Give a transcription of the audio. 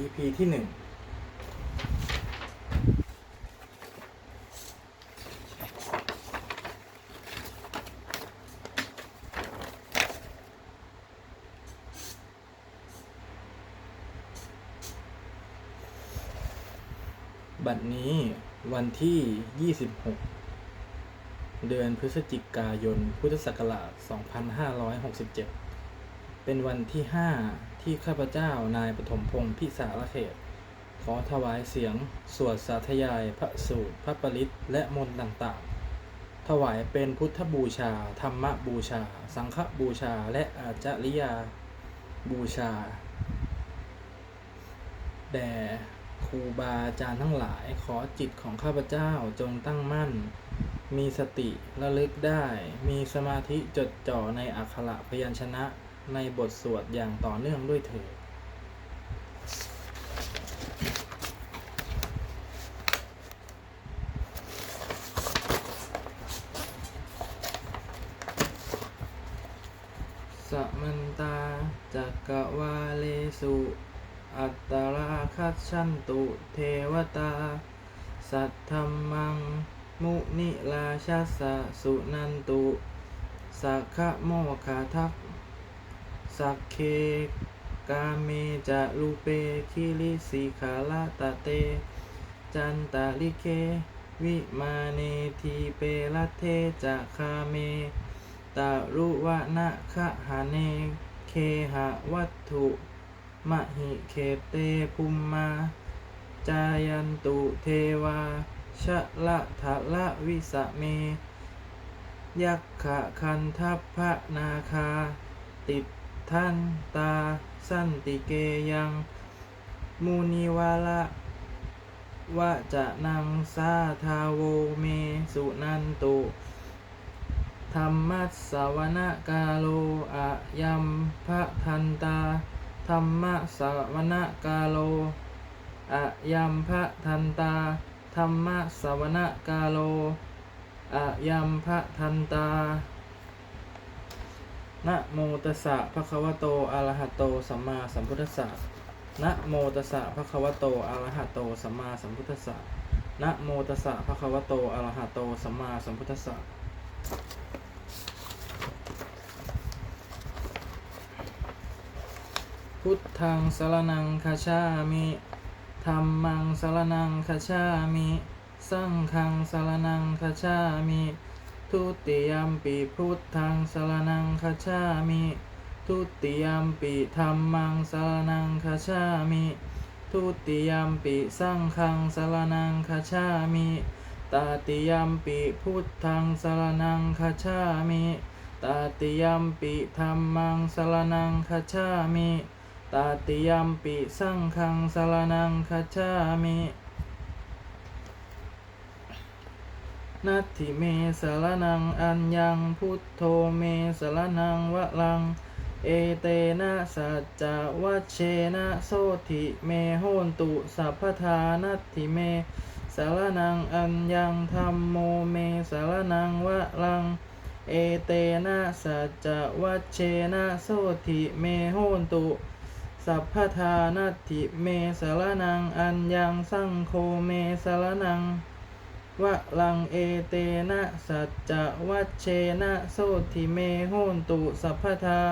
EP ที่หนึ่งบัดนี้วันที่ 26 เดือนพฤศจิกายน พุทธศักราช 2567 เป็นวันที่ 5 ที่ข้าพเจ้านายปฐมพงศ์พิสารเขต ขอถวายเสียง สวดสาธยายพระสูตร พระปริตและมนต์ต่างๆ ถวายเป็นพุทธบูชา ธรรมบูชา สังฆบูชาและอาจาริยาบูชา แด่ครูบาอาจารย์ทั้งหลายขอจิตของข้าพเจ้าจงตั้งมั่น มีสติระลึกได้ มีสมาธิจดจ่อในอักขระพยัญชนะ ในบทสวดอย่างต่อเนื่องด้วยเถิดสมันตาจักกวาเลสุ อัตตราคัจฉันตุ เทวตา สัทธรรมัง มุนิราชสสะสุนันตุ สักขะโมคาทัก สักเคกาเมจะลูเปคิริสิขาลาตะเต จันตาลิเค วิมาเนทีเปละเทจะคาเมตารุวะนะคะหาเนเคหะวัตถุมหิเคเตภุมมา จายันตุเทวาชะละทะละวิสะเม ยักขะคันทัพพะนาคา ติด ท่านตา สันติเกยัง มูนิวาละวะจะนังสาทาโวเมสุนันตุธรรมัสสวนกาโลอะยัมพะทันตาธรรมสวนกาโลอะยัมพะทันตาธรรมสวนกาโลอะยัมพะทันตา นะโมตัสสะภะคะวะโตอะระหะโตสัมมาสัมพุทธัสสะนะโมตัสสะภะคะวะโตอะระหะโตสัมมาสัมพุทธัสสะนะโมตัสสะภะคะวะโตอะระหะโตสัมมาสัมพุทธัสสะพุทธังสรนังคาชามิธรรมังสรนังคาชามิ สังฆังสรนังคาชามิ ทุติยมปีพุทธังสรนังคาชามิทุติยมปีธรรมังสรนังคาชามิทุติยมปีสังฆังสรนังคาชามิตาติยมปีพุทธังสรนังคาชามิตาติยมปีธรรมังสรนังคาชามิตาติยมปิสังฆังสารนังคัจฉามิ นัตถิเมสารนังอัญญังพุทโธเมสารนังวะลัง เอเตนะสัจจวัชเชนะโสธิเมโหนตุสัพพทานัตถิเมสารนังอัญญังธรรมโมเมสารนังวะลัง เอเตนะสัจจวัชเชนะโสธิเมโหนตุสัพพทานัตถิเมสารนังอัญญังสังโฆเมสารนัง วะลังเอเตนะสัจจวัชเชนะโสติเมโหนตุสัพพทา